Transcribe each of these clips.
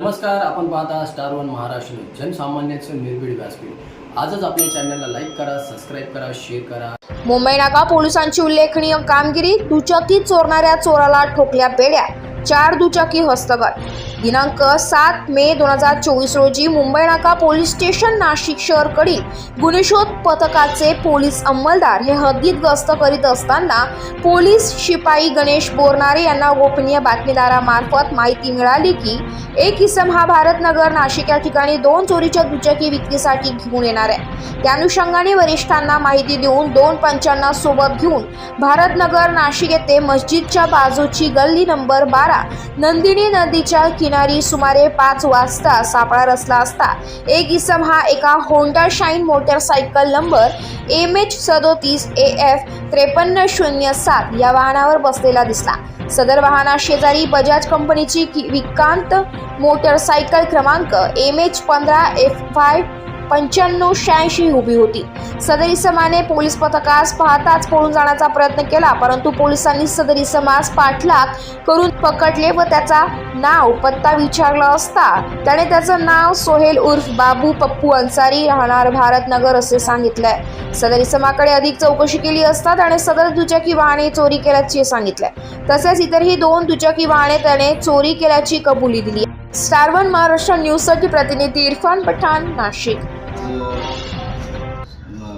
नमस्कार आपण पाहता स्टार वन महाराष्ट्र न्यूज. निर्भीड व्यासपीठ आजच आपल्या चॅनलला लाईक करा सबस्क्राईब करा शेअर करा मुंबई नाका पोलिसांची उल्लेखनीय कामगिरी दुचाकी चोरणाऱ्या चोराला ठोकल्या बेड्या चार दुचाकी हस्तगत दिनांक सात मे दोन हजार चोवीस रोजी मुंबई नाका पोलीस स्टेशन नाशिक शहरकडील गुन्हेशोध पथकाचे पोलीस अंमलदार हे हद्दीत गस्त करीत असताना पोलीस शिपाई गणेश बोरनारे यांना गोपनीय बातमीदारामार्फत माहिती मिळाली की एक इसम हा भारतनगर नाशिक या ठिकाणी दोन चोरीच्या दुचाकी विक्रीसाठी घेऊन येणार आहे. त्या अनुषंगाने वरिष्ठांना माहिती देऊन दोन पंचांना सोबत घेऊन भारतनगर नाशिक येथे मस्जिदच्या बाजूची गल्ली नंबर बारा नंदिनी नदीच्या किनारी सुमारे पाच वाजता सापळा रचला असता. एक इसम हा एका Honda Shine motorcycle number M H सदोतीस ए एफ त्रेपन्न शून्य सात या वाहनावर बसलेला दिसला. सदर वाहना शेजारी बजाज कंपनीची विकांत मोटरसायकल क्रमांक एम एच पंधरा एफ फाय पंच्याण्णव शहाऐंशी उभी होती. सदर इसमाने पोलीस पथकास पाहताच पळून जाण्याचा प्रयत्न केला परंतु पोलिसांनी सदर इसमास पाठलाग करून पकडले व त्याचा नाव पत्ता विचारला असता त्याने त्याचं नाव सोहेल उर्फ बाबू पप्पू अन्सारी राहणार भारतनगर असे सांगितलंय. सदर इसमाकडे अधिक चौकशी केली असता त्याने सदर दुचाकी वाहने चोरी केल्याचे सांगितलंय. तसेच इतरही दोन दुचाकी वाहने त्याने चोरी केल्याची कबुली दिली स्टार वन महाराष्ट्र न्यूजसाठी प्रतिनिधी इरफान पठाण नाशिक. आज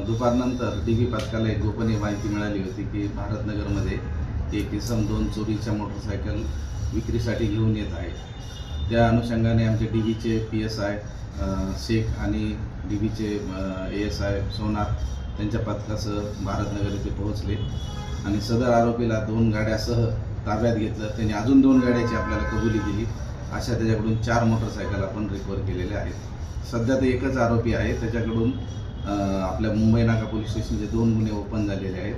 दुपारनंतर डी बी पथकाला एक गोपनीय माहिती मिळाली होती की भारतनगरमध्ये एक इसम दोन चोरीच्या मोटरसायकल विक्रीसाठी घेऊन येत आहे त्या अनुषंगाने आमचे डी बीचे पी एस आय शेख आणि डी बीचे ए एस आय सोनार त्यांच्या पथकासह भारतनगर येथे पोहोचले आणि सदर आरोपीला दोन गाड्यासह ताब्यात घेतलं. त्यांनी अजून दोन गाड्याची आपल्याला कबुली दिली. अशा त्याच्याकडून चार मोटरसायकल आपण रिकवर केलेल्या आहेत. सध्या तर एकच आरोपी आहे. त्याच्याकडून आपल्या मुंबई नाका पोलीस स्टेशनचे दोन गुन्हे ओपन झालेले आहेत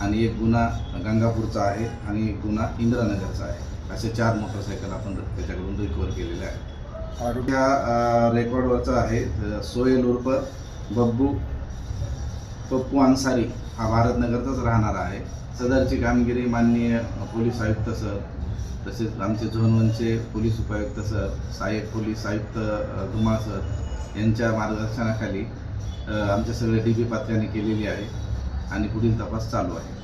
आणि एक गुन्हा गंगापूरचा आहे आणि एक गुन्हा इंदिरानगरचा आहे. असे चार मोटरसायकल आपण त्याच्याकडून रिकवर केलेले आहेत. त्या रेकॉर्डवरचा आहे. अ, सोहेल उर्फ बब्बू पप्पू अन्सारी हा भारतनगरचाच राहणारा आहे. सदरची कामगिरी माननीय पोलीस आयुक्त सर तसेच आमचे झोन वनचे पोलीस उपायुक्त सर सहाय्यक पोलीस आयुक्त धुमा सर यांच्या मार्गदर्शनाखाली आमचे सगळे डी पी पात्र्याने केलेली आहे आणि पुढील तपास चालू आहे.